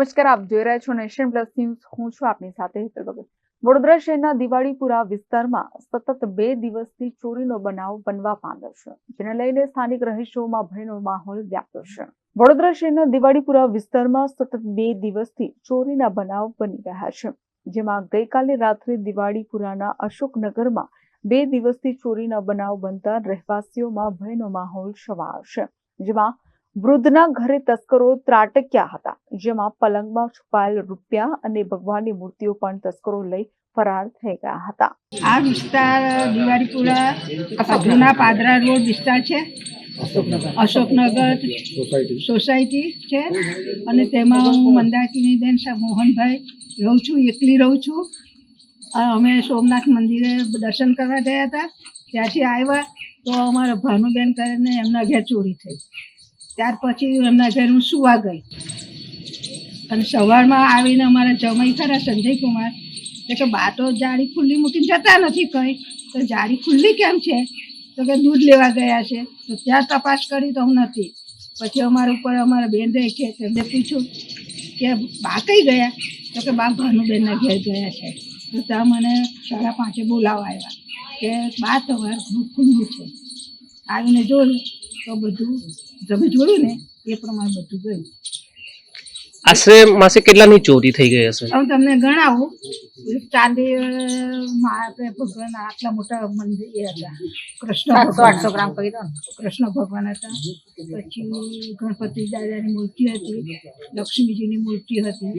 નમસ્કાર, આપ જોઈ રહ્યા છો નેશન પ્લસ ન્યૂઝ. હું છું આપની સાથે હેતલ ભગત વડોદરા શહેરના દિવાળીપુરા વિસ્તારમાં સતત બે દિવસથી ચોરીનો બનાવ બનવા પામ્યો છે, જેને લઈને સ્થાનિક રહીશોમાં ભયનો માહોલ વ્યાપ્યો છે. વડોદરા શહેરના દિવાળીપુરા વિસ્તારમાં સતત બે દિવસથી ચોરીના બનાવ બની રહ્યા છે, જેમાં ગઈકાલે રાત્રે દિવાળીપુરાના અશોકનગરમાં બે દિવસથી ચોરીના બનાવ બનતા રહેવાસીઓમાં ભયનો માહોલ છવાયો છે, જેમાં વૃદ્ધના ઘરે તસ્કરો ત્રાટક્યા હતા, જેમાં પલંગમાં છુપાયેલ રૂપિયા અને ભગવાનની મૂર્તિઓ પણ તસ્કરો લઈ ફરાર થઈ ગયા હતા. આ વિસ્તાર, દિવાળીપુરા જૂના પાદરા રોડ વિસ્તાર છે. અશોકનગર સોસાયટી છે. અને તેમાં હું મંદાકિની બેન મોહનભાઈ રહું છું, એકલી રહું છું. અમે સોમનાથ મંદિરે દર્શન કરવા ગયા હતા. ત્યાંથી આવ્યા તો અમારા ભાનુબેન કરીને એમના ઘેર ચોરી થઈ. ત્યાર પછી એમના ઘરે હું સુવા ગઈ. અને સવારમાં આવીને અમારા જમાઈ ખરા સંજય કુમાર તો કે બા તો જાળી ખુલ્લી મૂકીને જતા નથી કંઈ. તો જાળી ખુલ્લી કેમ છે? તો કે દૂધ લેવા ગયા છે. તો ત્યાં તપાસ કરી તો હું નથી. પછી અમારા ઉપર અમારા બેન રહે છે. તેમને પૂછ્યું કે બા કઈ ગયા? તો કે બા ભાનુબેનના ઘેર ગયા છે. તો ત્યાં મને સાડા પાંચે બોલાવવા આવ્યા કે બા તમારું ખુલ્લું છે. આવીને જોયું તો બધું તમે જોયું ને એ પ્રમાણે બધું ગયું આશરે માસે કેટલાની ચોરી થઈ ગઈ હશે? હું તમને ગણાવું ચાંદી ભગવાન આટલા મોટા મંદિર એ હતા. કૃષ્ણ ભગવાન ગ્રામ કહી દો કૃષ્ણ ભગવાન હતા. પછી ગણપતિ દાદાની મૂર્તિ હતી. લક્ષ્મીજીની મૂર્તિ હતી.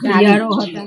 ઘડિયાળો હતા.